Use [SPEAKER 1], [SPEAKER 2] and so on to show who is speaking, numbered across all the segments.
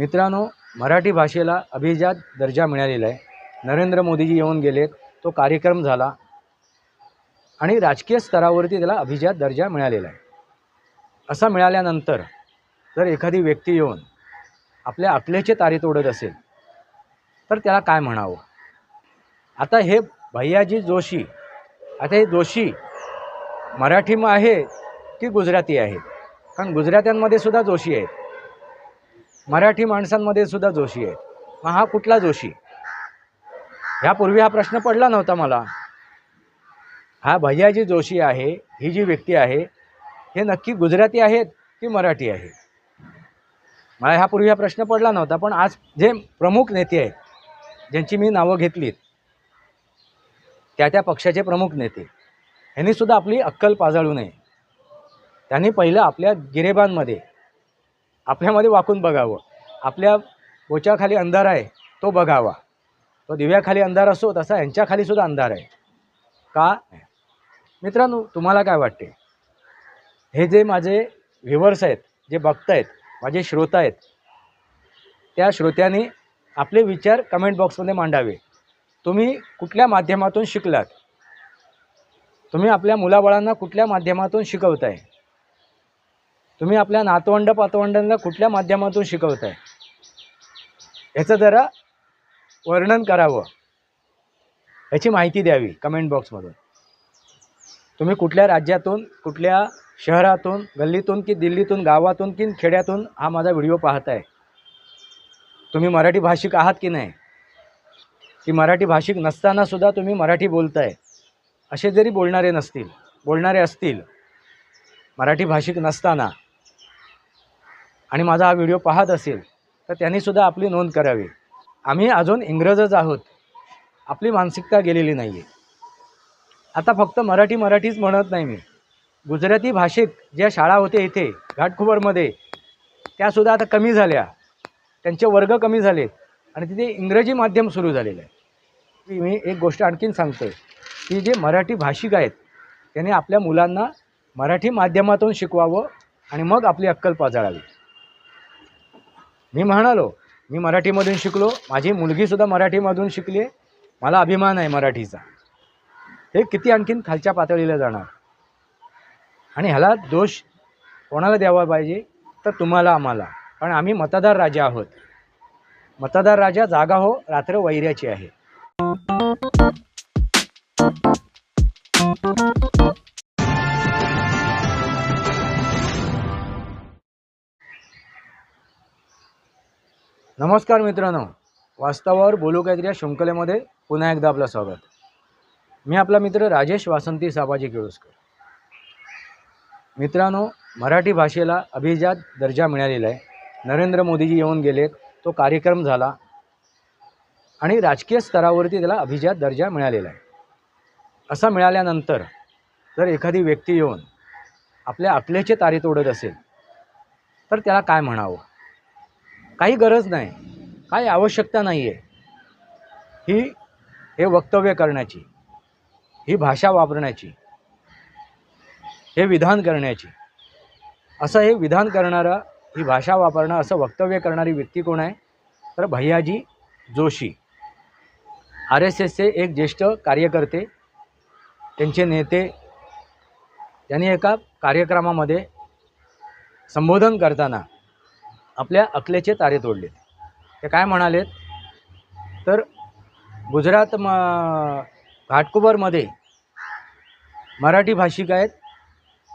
[SPEAKER 1] मित्रांनो मराठी भाषेला अभिजात दर्जा मिळालेला आहे. नरेंद्र मोदीजी येऊन गेलेत तो कार्यक्रम झाला आणि राजकीय स्तरावरती त्याला अभिजात दर्जा मिळालेला आहे. असा मिळाल्यानंतर जर एखादी व्यक्ती येऊन आपल्या आपल्याचे तारे तोडत असेल तर त्याला काय म्हणावं? आता हे भैयाजी जोशी आता हे जोशी मराठी मग आहे की गुजराती आहे? कारण गुजरात्यांमध्ये सुद्धा जोशी आहेत. मराठी माणसांमध्ये सुद्धा जोशी आहे मग हा कुठला जोशी? ह्यापूर्वी हा प्रश्न पडला नव्हता मला. हा भैयाजी जोशी आहे ही जी व्यक्ती आहे हे नक्की गुजराती आहेत की मराठी आहे? मला ह्यापूर्वी हा प्रश्न पडला नव्हता पण आज जे प्रमुख नेते आहेत ज्यांची मी नावं घेतलीत त्या त्या पक्षाचे प्रमुख नेते ह्यांनी सुद्धा आपली अक्कल पाजाळू नये. त्यांनी पहिलं आपल्या गिरेबांमध्ये आपल्यामध्ये वाकून बघावं. आपल्या ओच्याखाली अंधार आहे तो बघावा. तो दिव्याखाली अंधार असो तसा यांच्याखाली सुद्धा अंधार आहे. का? मित्रांनो तुम्हाला काय वाटते? हे जे माझे व्ह्युअर्स आहेत जे बघतायत माझे श्रोता आहेत त्या श्रोत्यांनी आपले विचार कमेंट बॉक्समध्ये मांडावे. तुम्ही कुठल्या माध्यमातून शिकलात? तुम्ही आपल्या मुलाबाळांना कुठल्या माध्यमातून शिकवताय? तुम्ही आपल्या नातवंड पातवंडांना कुठल्या माध्यमातून शिकवताय? ह्याचं जरा वर्णन करावं. याची माहिती द्यावी कमेंट बॉक्समधून तुम्ही कुठल्या राज्यातून कुठल्या शहरातून गल्लीतून की दिल्लीतून गावातून की खेड्यातून हा माझा व्हिडिओ पाहताय? तुम्ही मराठी भाषिक आहात की नाही? की मराठी भाषिक नसतानासुद्धा तुम्ही मराठी बोलताय? असे जरी बोलणारे नसतील बोलणारे असतील मराठी भाषिक नसताना आणि माझा हा व्हिडिओ पाहत असेल तर त्यांनीसुद्धा आपली नोंद करावी. आम्ही अजून इंग्रजच आहोत. आपली मानसिकता गेलेली नाही आहे आता फक्त मराठी मराठीच म्हणत नाही मी. गुजराती भाषिक ज्या शाळा होत्या इथे घाटखुबरमध्ये त्यासुद्धा आता कमी झाल्या. त्यांचे वर्ग कमी झालेत. आणि तिथे इंग्रजी माध्यम सुरू झालेलं आहे. मी एक गोष्ट आणखीन सांगतो आहे की जे मराठी भाषिक आहेत त्यांनी आपल्या मुलांना मराठी माध्यमातून शिकवावं आणि मग आपली अक्कल पाजाळावी. मी म्हणालो मी मराठीमधून शिकलो माझी मुलगीसुद्धा मराठीमधून शिकली आहे. मला अभिमान आहे मराठीचा. हे किती आणखीन खालच्या पातळीला जाणार? आणि ह्याला दोष कोणाला द्यावा पाहिजे? तर तुम्हाला आम्हाला. कारण आम्ही मतदार राजा आहोत. मतदार राजा जागा हो रात्र वैऱ्याची आहे. नमस्कार मित्रांनो. वास्तवावर बोलू काहीतरी या शृंखलेमध्ये पुन्हा एकदा आपलं स्वागत. मी आपला मित्र राजेश वासंती साबाजी केळुसकर. मित्रांनो मराठी भाषेला अभिजात दर्जा मिळालेला आहे. नरेंद्र मोदीजी येऊन गेलेत तो कार्यक्रम झाला आणि राजकीय स्तरावरती त्याला अभिजात दर्जा मिळालेला आहे. असा मिळाल्यानंतर जर एखादी व्यक्ती येऊन आपल्या आपल्याचे तारे तोडत असेल तर त्याला काय म्हणावं? काही गरज नाही. काही आवश्यकता नाही आहे ही हे वक्तव्य करण्याची ही भाषा वापरण्याची हे विधान करण्याची असं हे विधान करणारं ही भाषा वापरणं असं वक्तव्य करणारी व्यक्ती कोण आहे? तर भैयाजी जोशी. आर एस एसचे एक ज्येष्ठ कार्यकर्ते त्यांचे नेते त्यांनी एका कार्यक्रमामध्ये संबोधन करताना आपल्या अकलेचे तारे तोडले ते काय म्हणालेत? तर गुजरात म घाटकोबरमध्ये मराठी भाषिक आहेत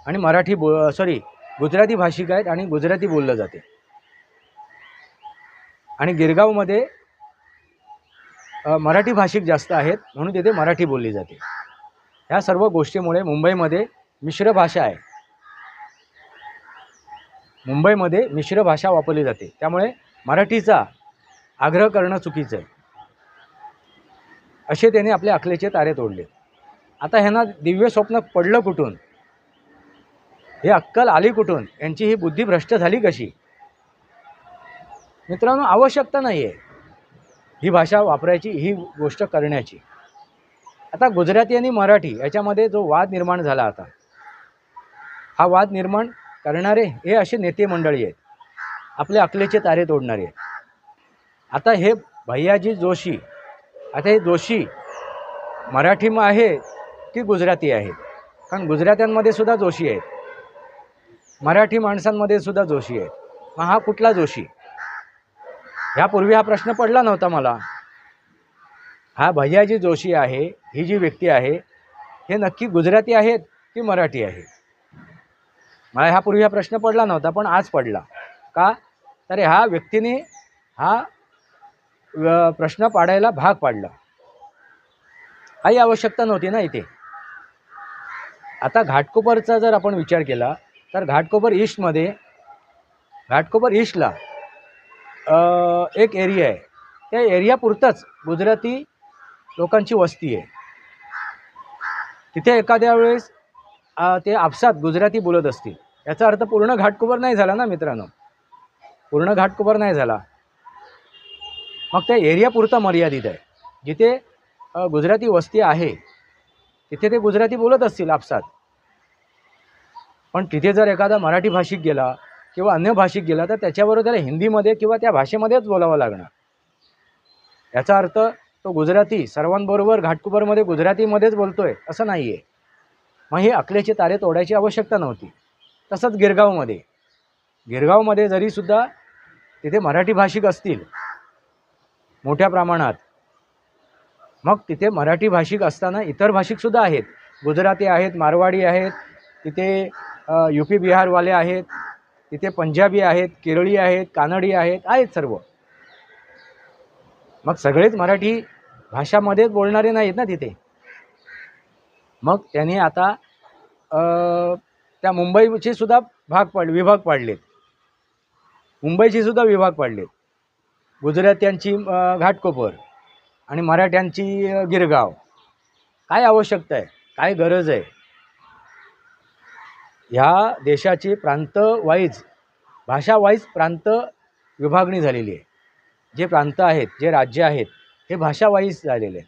[SPEAKER 1] आणि मराठी बो सॉरी गुजराती भाषिक आहेत आणि गुजराती बोललं जाते. आणि गिरगावमध्ये मराठी भाषिक जास्त आहेत म्हणून तिथे मराठी बोलली जाते. ह्या सर्व गोष्टीमुळे मुंबईमध्ये मिश्र भाषा आहे. मुंबईमध्ये मिश्र भाषा वापरली जाते. त्यामुळे मराठीचा आग्रह करणं चुकीचं आहे. असे त्यांनी आपले अखलेचे तारे तोडले. आता ह्यांना दिव्य स्वप्न पडलं कुठून? हे अक्कल आली कुठून? यांची ही बुद्धी भ्रष्ट झाली कशी? मित्रांनो आवश्यकता नाही आहे ही भाषा वापरायची ही गोष्ट करण्याची. आता गुजराती आणि मराठी याच्यामध्ये जो वाद निर्माण झाला आता हा वाद निर्माण करणारे हे असे नेते मंडळी आहेत. आपले अकलेचे तारे तोडणारे आहेत. आता हे भैयाजी जोशी आता हे जोशी मराठी मग आहे की गुजराती आहे? कारण गुजरात्यांमध्ये सुद्धा जोशी आहेत. मराठी माणसांमध्ये सुद्धा जोशी आहेत. मग हा कुठला जोशी? ह्यापूर्वी हा प्रश्न पडला नव्हता मला. हा भैयाजी जोशी आहे ही जी व्यक्ती आहे हे नक्की गुजराती आहेत की मराठी आहे? मला ह्यापूर्वी हा प्रश्न पडला नव्हता पण आज पडला. का? तर ह्या व्यक्तीने हा प्रश्न पाडायला भाग पाडला. काही आवश्यकता नव्हती ना इथे. आता घाटकोपरचा जर आपण विचार केला तर घाटकोपर ईस्टमध्ये घाटकोपर ईस्टला एक एरिया आहे. त्या एरियापुरतंच गुजराती लोकांची वस्ती आहे. तिथे एखाद्या वेळेस ते आपसात गुजराती बोलत असतील. याचा अर्थ पूर्ण घाटकुबर नाही झाला ना मित्रांनो? पूर्ण घाटकुबर नाही झाला. मग त्या एरियापुरता मर्यादित आहे. जिथे गुजराती वस्ती आहे तिथे ते गुजराती बोलत असतील आपसात. पण तिथे जर एखादा मराठी भाषिक गेला किंवा अन्य भाषिक गेला तर त्याच्याबरोबर त्याला हिंदीमध्ये किंवा त्या भाषेमध्येच बोलावं लागणार. याचा अर्थ तो गुजराती सर्वांबरोबर घाटकोपरमध्ये गुजरातीमध्येच बोलतोय असं नाही आहे मग हे अकलेचे तारे तोडायची आवश्यकता नव्हती. तसंच गिरगावमध्ये. गिरगावमध्ये जरीसुद्धा तिथे मराठी भाषिक असतील मोठ्या प्रमाणात मग तिथे मराठी भाषिक असताना इतर भाषिकसुद्धा आहेत. गुजराती आहेत मारवाडी आहेत तिथे यू पी बिहारवाले आहेत तिथे पंजाबी आहेत केरळी आहेत कानडी आहेत आहेत सर्व. मग सगळेच मराठी भाषामध्येच बोलणारे नाहीत ना तिथे. मग त्यांनी आता त्या मुंबईचे सुद्धा भाग पाड विभाग पाडलेत. मुंबईची सुद्धा विभाग पाडलेत. गुजरात्यांची घाटकोपर आणि मराठ्यांची गिरगाव. काय आवश्यकता आहे? काय गरज आहे? ह्या देशाची प्रांत वाईज भाषा वाईज प्रांत विभागणी झालेली आहे. जे प्रांत आहेत जे राज्य आहेत हे भाषा वाईज झालेले आहे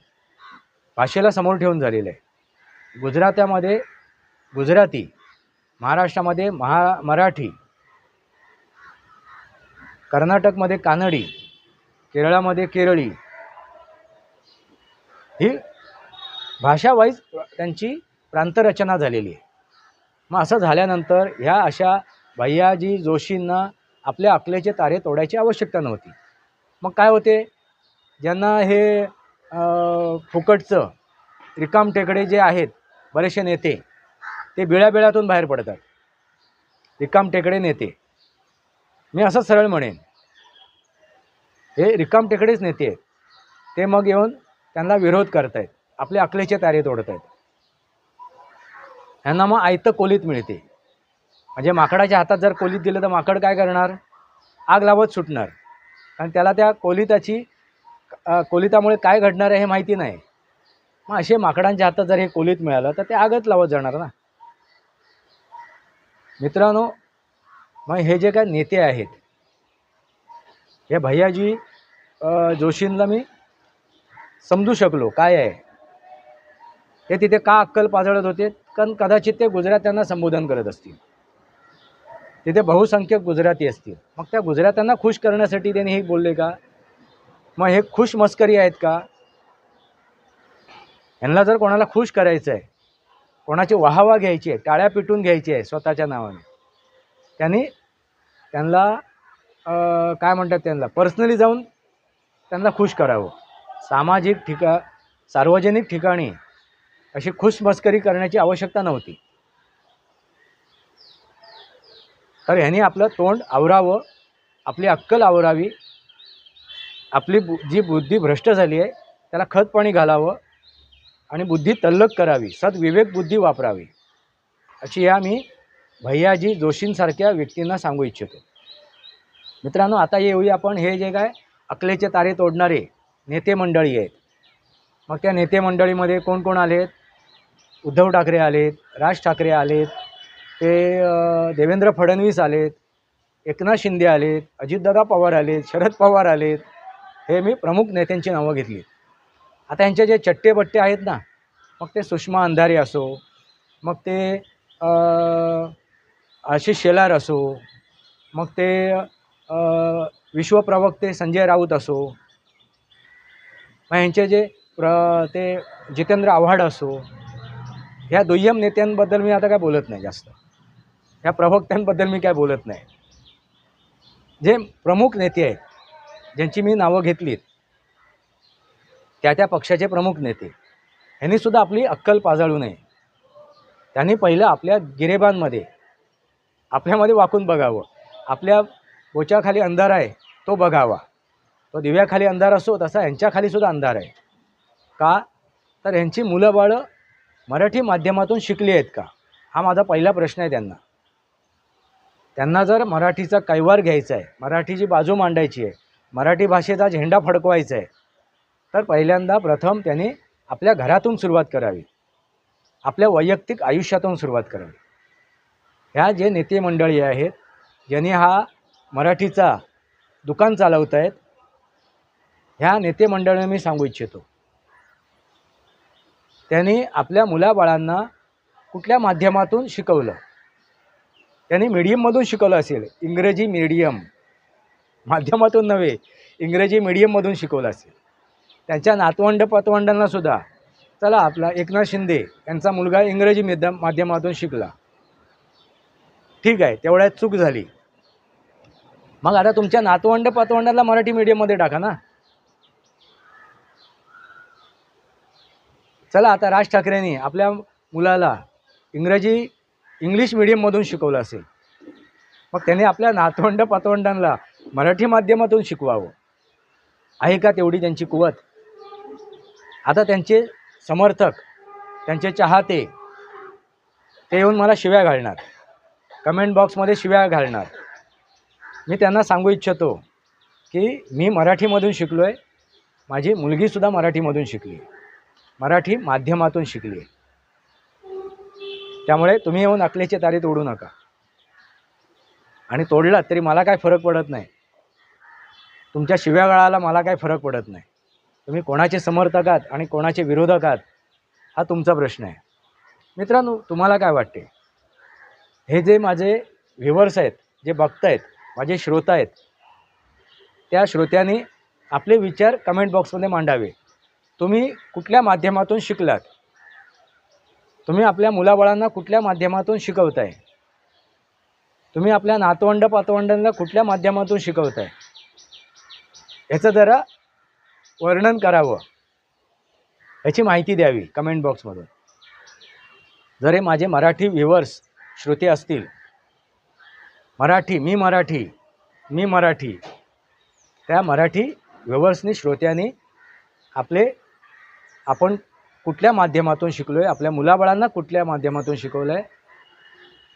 [SPEAKER 1] भाषेला समोर ठेवून झालेलं आहे गुजरात्यामध्ये गुजराती महाराष्ट्रामध्ये महा मराठी कर्नाटकमध्ये कानडी केरळामध्ये केरळी ही भाषावाईज त्यांची प्रांतरचना झालेली आहे. मग असं झाल्यानंतर ह्या अशा भैयाजी जोशींना आपल्या अकलेचे तारे तोडायची आवश्यकता नव्हती. मग काय होते? ज्यांना हे फुकटचं रिकाम टेकडे जे आहेत बरेचसे नेते ते बिळाबिळातून बाहेर पडतात. रिकाम टेकडे नेते. मी असं सरळ म्हणेन. हे रिकाम टेकडेच नेते आहेत. ते मग येऊन त्यांना विरोध करतायत. आपले अकलेचे तारे तोडत आहेत ह्यांना मग आयतं कोलीत मिळते. म्हणजे माकडाच्या हातात जर कोलीत दिलं तर माकड काय करणार? आग लावत सुटणार. कारण त्याला त्या कोलिताची कोलितामुळे काय घडणार आहे हे माहिती नाही. मग असे माकडांच्या हातात जर हे कोलीत मिळालं तर ते आगच लावत जाणार ना. मित्रांनो मग हे जे काय नेते आहेत हे भैयाजी जोशींना मी समजू शकलो काय आहे. ते तिथे का अक्कल पाजळत होते कारण कदाचित ते गुजरात्यांना संबोधन करत असतील. तिथे बहुसंख्यक गुजराती असतील. मग त्या गुजरात्यांना खुश करण्यासाठी त्यांनी हे बोलले का? मग हे खुश मस्करी आहेत का? यांना जर कोणाला खुश करायचं आहे कोणाची वाहवा घ्यायची आहे टाळ्या पिटून घ्यायची आहे स्वतःच्या नावाने. त्यांनी त्यांना काय म्हणतात त्यांना पर्सनली जाऊन त्यांना खुश करावं. सामाजिक ठिका सार्वजनिक ठिकाणी अशी खुशमस्करी करण्याची आवश्यकता नव्हती. तर ह्यांनी आपलं तोंड आवरावं आपली अक्कल आवरावी आपली बु जी बुद्धी भ्रष्ट झाली आहे त्याला खतपाणी घालावं आणि बुद्धी तल्लक करावी सद्विवेक बुद्धी वापरावी. अशी या मी भैयाजी जोशींसारख्या व्यक्तींना सांगू इच्छितो. मित्रांनो आता येऊया आपण हे जे काय अकलेचे तारे तोडणारे नेते मंडळी आहेत. मग त्या नेते मंडळीमध्ये कोण कोण आलेत? उद्धव ठाकरे आलेत राज ठाकरे आलेत ते देवेंद्र फडणवीस आलेत एकनाथ शिंदे आलेत अजितदादा पवार आलेत शरद पवार आलेत. हे मी प्रमुख नेत्यांची नावं घेतली. आता यांचे जे चट्टे बट्टे आहेत ना मग ते सुषमा अंधारी असो मग ते आशिष शेलार असो मग ते विश्वप्रवक्ते संजय राऊत असो मग यांचे जे प्र ते जितेंद्र आव्हाड असो ह्या दुय्यम नेत्यांबद्दल मी आता काय बोलत नाही जास्त. ह्या प्रवक्त्यांबद्दल मी काय बोलत नाही. जे प्रमुख नेते आहेत ज्यांची मी नावं घेतलीत त्या त्या पक्षाचे प्रमुख नेते. ह्यांनीसुद्धा आपली अक्कल पाजाळू नये. त्यांनी पहिलं आपल्या गिरेबांमध्ये आपल्यामध्ये वाकून बघावं. आपल्या बोच्याखाली अंधार आहे तो बघावा. तो दिव्याखाली अंधार असो तसा यांच्याखाली सुद्धा अंधार आहे. का? तर यांची मुलं बाळं मराठी माध्यमातून शिकली आहेत का? हा माझा पहिला प्रश्न आहे त्यांना. त्यांना जर मराठीचा कैवार घ्यायचा आहे मराठीची बाजू मांडायची आहे मराठी भाषेचा झेंडा फडकवायचा आहे तर पहिल्यांदा प्रथम त्यांनी आपल्या घरातून सुरुवात करावी. आपल्या वैयक्तिक आयुष्यातून सुरुवात करावी. ह्या जे नेते मंडळी आहेत ज्यांनी हा मराठीचा दुकान चालवत आहेत ह्या नेते मंडळींना मी सांगू इच्छितो. त्यांनी आपल्या मुलाबाळांना कुठल्या माध्यमातून शिकवलं? त्यांनी मीडियममधून शिकवलं असेल इंग्रजी मीडियम. माध्यमातून नव्हे इंग्रजी मीडियममधून शिकवलं असेल. त्यांच्या नातवंड पतवंडांना सुद्धा. चला आपला एकनाथ शिंदे यांचा मुलगा इंग्रजी माध्यम माध्यमातून शिकला. ठीक आहे तेवढ्यात चूक झाली. मग आता तुमच्या नातवंड पतवंडाला मराठी मीडियममध्ये टाका ना. चला आता राज ठाकरेंनी आपल्या मुलाला इंग्रजी इंग्लिश मिडियममधून शिकवलं असेल. मग त्यांनी आपल्या नातवंड पतवंडांना मराठी माध्यमातून शिकवावं. आहे का तेवढी त्यांची कुवत? आता त्यांचे समर्थक त्यांचे चाहते ते येऊन मला शिव्या घालणार. कमेंट बॉक्समध्ये शिव्या घालणार. मी त्यांना सांगू इच्छितो की मी मराठीमधून शिकलो आहे माझी मुलगीसुद्धा मराठीमधून शिकली. मराठी माध्यमातून शिकली. त्यामुळे तुम्ही येऊन अकलेचे तारे तोडू नका. आणि तोडलात तरी मला काय फरक पडत नाही. तुमच्या शिव्या गळाला मला काय फरक पडत नाही. तुम्ही कोणाचे समर्थक आहात आणि कोणाचे विरोधक आहात हा तुमचा प्रश्न आहे. मित्रांनो तुम्हाला काय वाटते? हे जे माझे व्ह्युअर्स आहेत जे बघतायत माझे श्रोता आहेत त्या श्रोत्यांनी आपले विचार कमेंट बॉक्समध्ये मांडावे. तुम्ही कुठल्या माध्यमातून शिकलात? तुम्ही आपल्या मुलाबाळांना कुठल्या माध्यमातून शिकवताय? तुम्ही आपल्या नातवंड पातवंडांना कुठल्या माध्यमातून शिकवताय? ह्याचं जरा वर्णन करावं याची माहिती द्यावी कमेंट बॉक्समधून जर हे माझे मराठी व्ह्युअर्स श्रोते असतील मराठी मी मराठी मी मराठी त्या मराठी व्ह्युअर्सनी श्रोत्यांनी आपले आपण कुठल्या माध्यमातून शिकलो आहे आपल्या मुलाबाळांना कुठल्या माध्यमातून शिकवलं आहे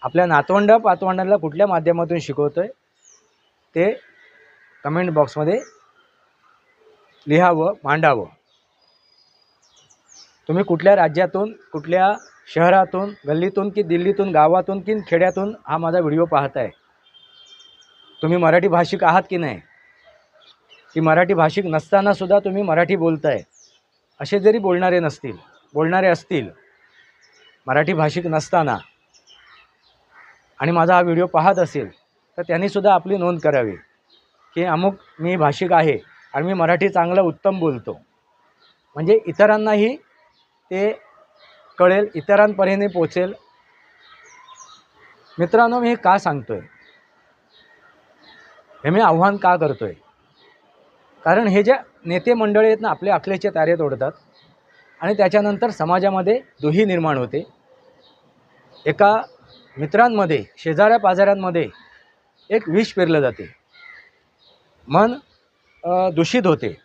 [SPEAKER 1] आपल्या नातवंड पातवंडांना कुठल्या माध्यमातून शिकवतो आहे ते कमेंट बॉक्समध्ये लिहावं मांडावं. तुम्ही कुठल्या राज्यातून कुठल्या शहरातून गल्लीतून की दिल्लीतून गावातून की खेड्यातून हा माझा व्हिडिओ पाहताय? तुम्ही मराठी भाषिक आहात की नाही? की मराठी भाषिक नसतानासुद्धा तुम्ही मराठी बोलताय? असे जरी बोलणारे नसतील बोलणारे असतील मराठी भाषिक नसताना आणि माझा हा व्हिडिओ पाहत असेल तर त्यांनीसुद्धा आपली नोंद करावी की अमुक मी भाषिक आहे आणि मी मराठी चांगलं उत्तम बोलतो. म्हणजे इतरांनाही ते कळेल इतरांपर्यंत पोचेल. मित्रांनो मी हे का सांगतो आहे हे मी आव्हान का करतो आहे कारण हे जे नेते मंडळी आहेत ना आपले अखलेचे तारे तोडतात आणि त्याच्यानंतर समाजामध्ये दुही निर्माण होते. एका मित्रांमध्ये शेजाऱ्या पाजाऱ्यांमध्ये एक विष पेरलं जाते. मन दूषित होते.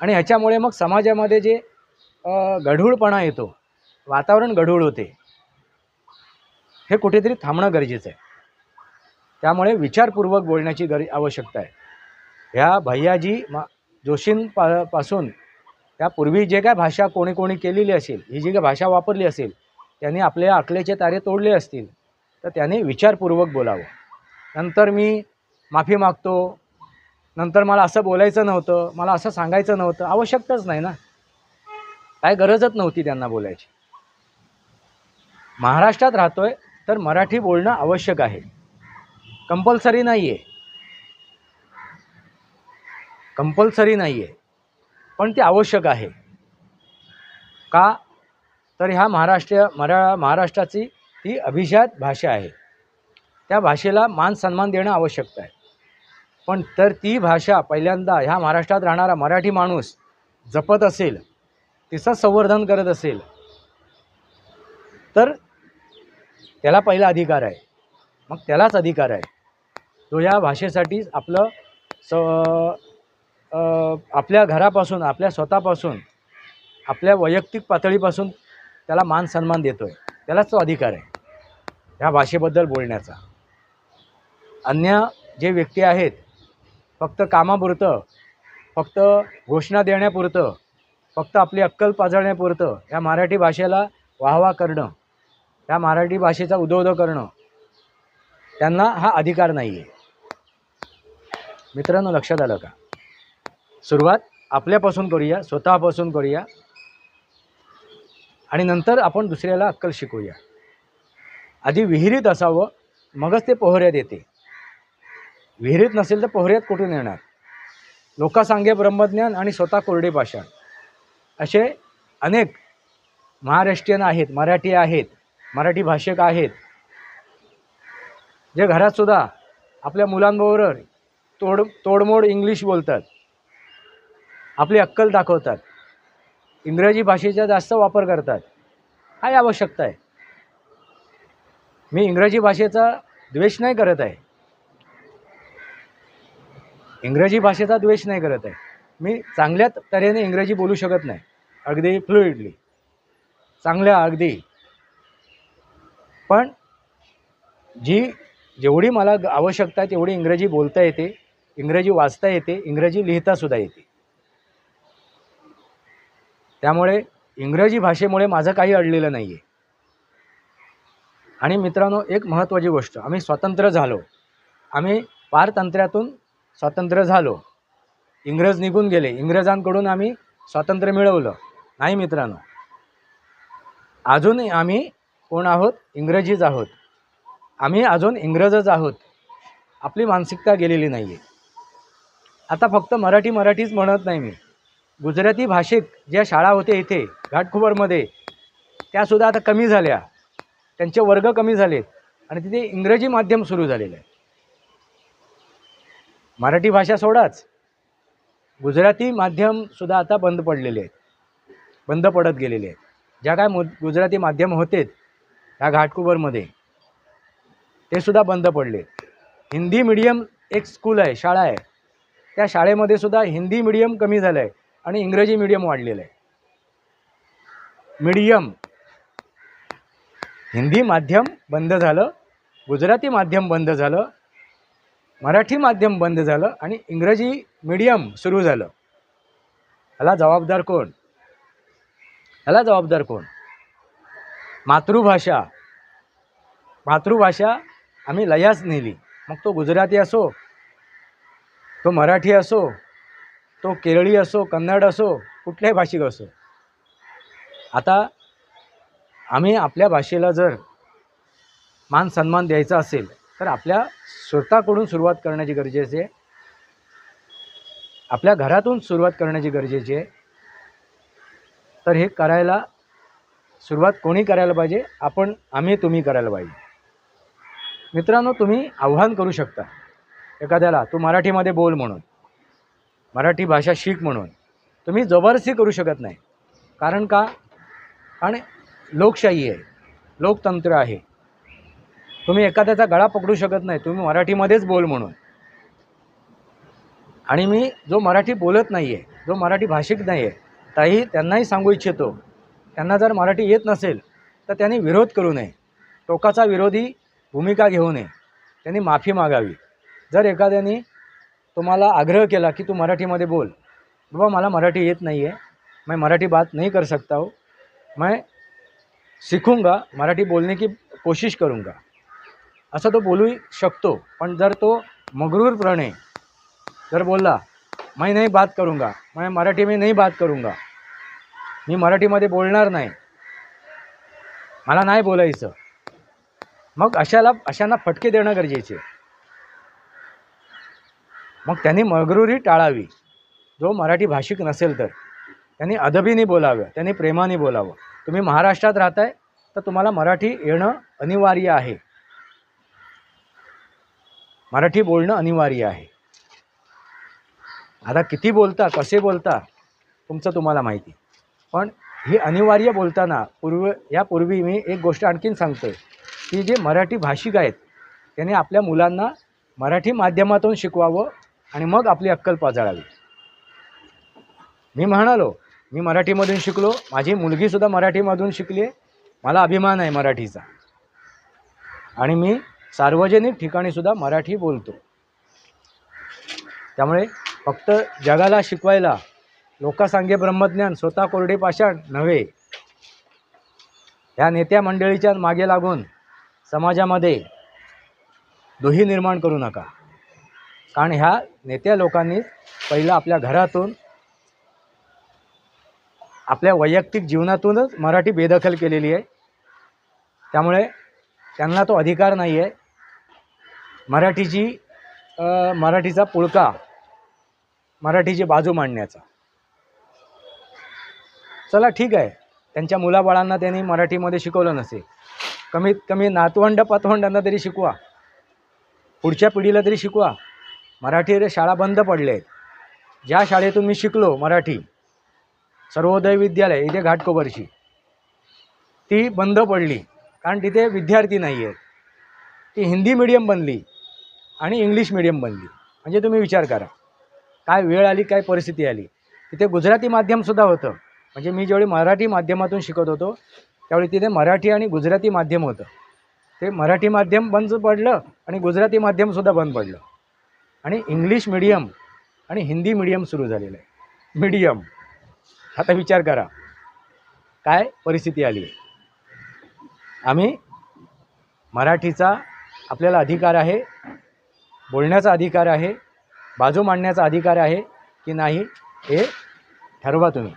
[SPEAKER 1] आणि ह्याच्यामुळे मग समाजामध्ये जे गढूळपणा येतो वातावरण गढूळ होते हे कुठेतरी थांबणं गरजेचं आहे. त्यामुळे विचारपूर्वक बोलण्याची गर आवश्यकता आहे. ह्या भैयाजी मा जोशींपा पासून त्यापूर्वी जे काय भाषा कोणी कोणी केलेली असेल ही जी काय भाषा वापरली असेल त्यांनी आपल्या अकलेचे तारे तोडले असतील तर त्यांनी विचारपूर्वक बोलावं. नंतर मी माफी मागतो नंतर मला असं बोलायचं नव्हतं मला असं सांगायचं नव्हतं आवश्यकताच नाही ना. काय गरजच नव्हती त्यांना बोलायची. महाराष्ट्रात राहतोय तर मराठी बोलणं आवश्यक आहे. कंपल्सरी नाही आहे कंपल्सरी नाही आहे पण ते आवश्यक आहे. का? तर ह्या महाराष्ट्र मरा महाराष्ट्राची ती अभिजात भाषा आहे. त्या भाषेला मान सन्मान देणं आवश्यक आहे. पण तर ती भाषा पहिल्यांदा ह्या महाराष्ट्रात राहणारा मराठी माणूस जपत असेल तिचं संवर्धन करत असेल तर त्याला पहिला अधिकार आहे. मग त्यालाच अधिकार आहे. तो या भाषेसाठी आपलं स आपल्या घरापासून आपल्या स्वतःपासून आपल्या वैयक्तिक पातळीपासून त्याला मान सन्मान देतो आहे त्यालाच तो अधिकार आहे. ह्या भाषेबद्दल बोलण्याचा. अन्य जे व्यक्ती आहेत फक्त कामापुरतं फक्त घोषणा देण्यापुरतं फक्त आपली अक्कल पाजळण्यापुरतं या मराठी भाषेला वाहवा करणं या मराठी भाषेचा उदोदो करणं त्यांना हा अधिकार नाही आहे मित्रांनो लक्षात आलं का? सुरुवात आपल्यापासून करूया स्वतःपासून करूया आणि नंतर आपण दुसऱ्याला अक्कल शिकूया. आधी विहिरीत असावं मगच ते पोहऱ्यात येते विहिरीत नसेल तर पोहऱ्यात कुठून येणार? लोकासांगे ब्रह्मज्ञान आणि स्वतः कोरडे भाषा. असे अनेक महाराष्ट्रीयन आहेत मराठी आहेत मराठी भाषिक आहेत जे घरात सुद्धा आपल्या मुलांबरोबर तोड तोडमोड इंग्लिश बोलतात. आपली अक्कल दाखवतात. इंग्रजी भाषेचा जास्त वापर करतात. काय आवश्यकता आहे. मी इंग्रजी भाषेचा द्वेष नाही करत आहे. इंग्रजी भाषेचा द्वेष नाही करत आहे. मी चांगल्या तऱ्हेने इंग्रजी बोलू शकत नाही. अगदी फ्लुइडली चांगल्या अगदी. पण जी जेवढी मला ग- आवश्यकता आहे तेवढी इंग्रजी बोलता येते इंग्रजी वाचता येते इंग्रजी लिहितासुद्धा येते. त्यामुळे इंग्रजी भाषेमुळे माझं काही अडलेलं नाही आहे आणि मित्रांनो एक महत्त्वाची गोष्ट आम्ही स्वतंत्र झालो. आम्ही पारतंत्र्यातून स्वातंत्र्य झालो. इंग्रज निघून गेले. इंग्रजांकडून आम्ही स्वातंत्र्य मिळवलं. नाही मित्रांनो. अजूनही आम्ही कोण आहोत? इंग्रजीच आहोत. आम्ही अजून इंग्रजच आहोत. आपली मानसिकता गेलेली नाही आहे आता फक्त मराठी मराठीच म्हणत नाही मी. गुजराती भाषिक ज्या शाळा होत्या इथे घाटखुबरमध्ये त्यासुद्धा आता कमी झाल्या. त्यांचे वर्ग कमी झालेत. आणि तिथे इंग्रजी माध्यम सुरू झालेलं आहे. मराठी भाषा सोडाच. गुजराती माध्यमसुद्धा आता बंद पडलेले आहेत. बंद पडत गेलेले आहेत. ज्या काय मु गुजराती माध्यम होते ह्या घाटकुबरमध्ये ते सुद्धा बंद पडले हिंदी मीडियम एक स्कूल आहे शाळा आहे. त्या शाळेमध्ये सुद्धा हिंदी मीडियम कमी झालं आहे आणि इंग्रजी मिडियम वाढलेलं आहे. मीडियम. हिंदी माध्यम बंद झालं गुजराती माध्यम बंद झालं मराठी माध्यम बंद झालं आणि इंग्रजी मिडियम सुरू झालं. ह्याला जबाबदार कोण? ह्याला जबाबदार कोण? मातृभाषा. मातृभाषा आम्ही लयाच नेली. मग तो गुजराती असो तो मराठी असो तो केरळी असो कन्नड असो कुठल्याही भाषिक असो. आता आम्ही आपल्या भाषेला जर मान सन्मान द्यायचा असेल तर आपल्या स्वतःकडून सुरुवात करण्याची गरजेची आहे. आपल्या घरातून सुरुवात करण्याची गरजेची आहे. तर हे करायला सुरुवात कोणी करायला पाहिजे? आपण आम्ही तुम्ही करायला पाहिजे. मित्रांनो तुम्ही आव्हान करू शकता. एखाद्याला तू मराठीमध्ये बोल म्हणून. मराठी भाषा शिक म्हणून. तुम्ही जबरदस्ती करू शकत नाही. कारण का? कारण लोकशाही आहे. लोकतंत्र आहे. तुम्ही एखाद्याचा गळा पकडू शकत नाही. तुम्ही मराठीमध्येच बोल म्हणून. आणि मी जो मराठी बोलत नाही आहे जो मराठी भाषिक नाही आहे ताही त्यांनाही सांगू इच्छितो. त्यांना जर मराठी येत नसेल तर त्यांनी विरोध करू नये. टोकाचा विरोधी भूमिका घेऊ नये. त्यांनी माफी मागावी. जर एखाद्याने तुम्हाला आग्रह केला की तू मराठीमध्ये बोल बाबा मला मराठी येत नाही है मैं मराठी बात नहीं कर सकता हूँ. मैं सीखूंगा मराठी बोलने की कोशिश करूंगा. असं तो बोलू शकतो. पण जर तो मगरूरप्रणे जर बोलला मैं नाही बात करूंगा मैं मराठी मी नाही बात करूंगा मी मराठीमध्ये बोलणार नाही मला नाही बोलायचं. मग अशाला अशांना फटके देणं गरजेचे मग त्यांनी मगरुरी टाळावी. जो मराठी भाषिक नसेल तर. त्यांनी अदबीने बोलावं त्यांनी प्रेमाने बोलावं. तुम्ही महाराष्ट्रात राहताय तर तुम्हाला मराठी येणं अनिवार्य आहे. मराठी बोलणं अनिवार्य आहे. आता किती बोलता कसे बोलता तुमचं तुम्हाला माहिती. पण हे अनिवार्य बोलताना पूर्व यापूर्वी मी एक गोष्ट आणखीन सांगतोय की जे मराठी भाषिक आहेत त्यांनी आपल्या मुलांना मराठी माध्यमातून शिकवावं आणि मग आपली अक्कल पाजाळावी. मी म्हणालो मी मराठीमधून शिकलो माझी मुलगीसुद्धा मराठीमधून शिकली आहे मला अभिमान आहे मराठीचा. आणि मी सार्वजनिक ठिकाणीसुद्धा मराठी बोलतो. त्यामुळे फक्त जगाला शिकवायला लोकासांगे ब्रह्मज्ञान स्वतः कोरडे पाषाण नव्हे. ह्या नेत्या मंडळीच्या मागे लागून समाजामध्ये दोही निर्माण करू नका. कारण ह्या नेत्या लोकांनी पहिलं आपल्या घरातून आपल्या वैयक्तिक जीवनातूनच मराठी बेदखल केलेली आहे. त्यामुळे त्यांना तो अधिकार नाही आहे मराठीची मराठीचा पुळका मराठीची बाजू मांडण्याचा. चला ठीक आहे. त्यांच्या मुलाबाळांना त्यांनी मराठीमध्ये शिकवलं नसेल. कमीत कमी नातवंड पतवंडांना तरी शिकवा. पुढच्या पिढीला तरी शिकवा. मराठी शाळा बंद पडले आहेत ज्या शाळेतून मी शिकलो मराठी सर्वोदय विद्यालय इथे घाटकोपरची ती बंद पडली. कारण तिथे विद्यार्थी नाही आहेत ती हिंदी मिडियम बनली. आणि इंग्लिश मिडियम बनली. म्हणजे तुम्ही विचार करा. काय वेळ आली काय परिस्थिती आली. तिथे गुजराती माध्यमसुद्धा होतं. म्हणजे मी ज्यावेळी मराठी माध्यमातून शिकत होतो त्यावेळी तिथे मराठी आणि गुजराती माध्यम होतं. ते मराठी माध्यम बंद पडलं आणि गुजराती माध्यमसुद्धा बंद पडलं. आणि इंग्लिश मिडियम आणि हिंदी मिडियम सुरू झालेलं आहे. मिडियम आता विचार करा. काय परिस्थिती आली? आहे आम्ही मराठीचा आपल्याला अधिकार आहे. बोलण्याचा अधिकार आहे बाजू मांडण्याचा अधिकार आहे की नाही हे ठरवा तुम्ही.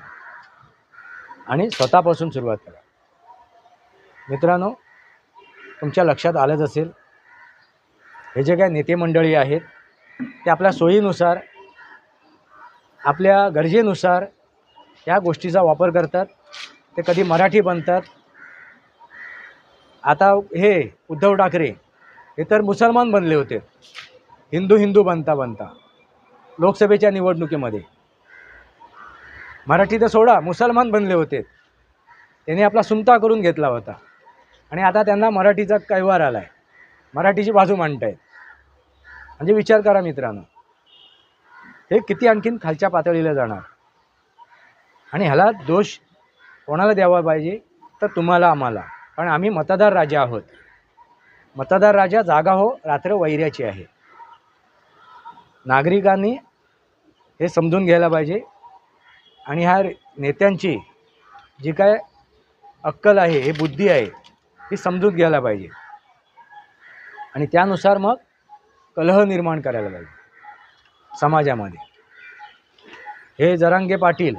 [SPEAKER 1] आणि स्वतःपासून सुरुवात करा. मित्रांनो तुमच्या लक्षात आलंच असेल हे जे काय नेते मंडळी आहेत ते आपल्या सोयीनुसार आपल्या गरजेनुसार या गोष्टीचा वापर करतात. ते कधी मराठी बनतात. आता हे उद्धव ठाकरे हे तर मुसलमान बनले होते. हिंदू हिंदू बनता बनता. लोकसभेच्या निवडणुकीमध्ये. मराठी तर सोडा मुसलमान बनले होते. त्यांनी आपला सुमता करून घेतला होता. आणि आता त्यांना मराठीचा कैवार आला आहे मराठीची बाजू मांडतायत. म्हणजे विचार करा मित्रांनो. हे किती आणखीन खालच्या पातळीला जाणार? आणि ह्याला दोष कोणाला द्यावा पाहिजे? तर तुम्हाला आम्हाला. कारण आम्ही मतदार राजा आहोत. मतदार राजा जागा हो रात्र वैऱ्याची आहे. नागरिकांनी हे समजून घ्यायला पाहिजे. आणि ह्या नेत्यांची जी काय अक्कल आहे हे बुद्धी आहे ही समजून घ्यायला पाहिजे. आणि त्यानुसार मग कलह निर्माण करायला पाहिजे. समाजामध्ये. हे जरांगे पाटील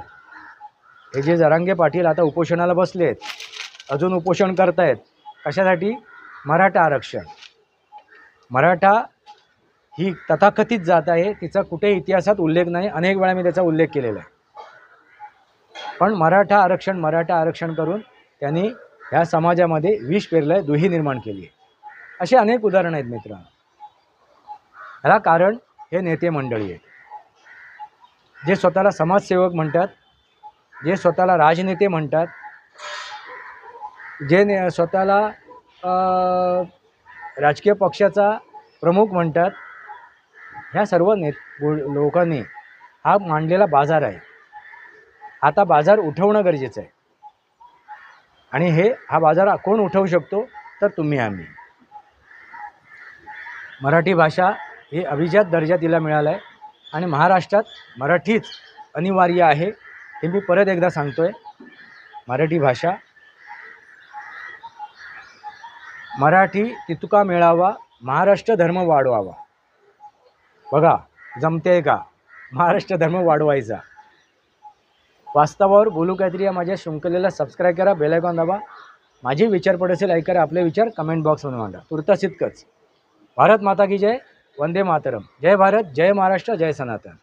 [SPEAKER 1] हे जे जरांगे पाटील आता उपोषणाला बसले आहेत अजून उपोषण करतायत कशासाठी? मराठा आरक्षण. मराठा ही तथाकथित जात आहे तिचा कुठे इतिहासात उल्लेख नाही अनेक वेळा मी त्याचा उल्लेख केलेला आहे. पण मराठा आरक्षण मराठा आरक्षण करून त्यांनी ह्या समाजामध्ये विष पेरलं आहे दुही निर्माण केली आहे. अशी अनेक उदाहरणं आहेत मित्रांनो. ह्याला कारण हे नेते मंडळी आहेत. जे स्वतःला समाजसेवक म्हणतात जे स्वतःला राजनेते म्हणतात जे ने स्वतःला राजकीय पक्षाचा प्रमुख म्हणतात ह्या सर्व ने गो- लोकांनी हा मांडलेला बाजार आहे. आता बाजार उठवणं गरजेचं आहे. आणि हे हा बाजार कोण उठवू शकतो? तर तुम्ही आम्ही. मराठी भाषा ही अभिजात दर्जा तिला मिळाला आहे आणि महाराष्ट्रात मराठीच अनिवार्य आहे हे मी परत एकदा सांगतो आहे मराठी भाषा. मराठी तितुका मिळावा महाराष्ट्र धर्म वाढवावा. बघा जमते का? महाराष्ट्र धर्म वाढवायचा. वास्तवावर बोलू काहीतरी या माझ्या शृंखलेला सबस्क्राईब करा बेलायकॉन दाबा. माझे विचार पड असेल ऐका आपले विचार कमेंट बॉक्समध्ये मांडा. तुर्तास इतकंच. भारत माता की जय वंदे मातरम. जय भारत जय महाराष्ट्र जय सनातन.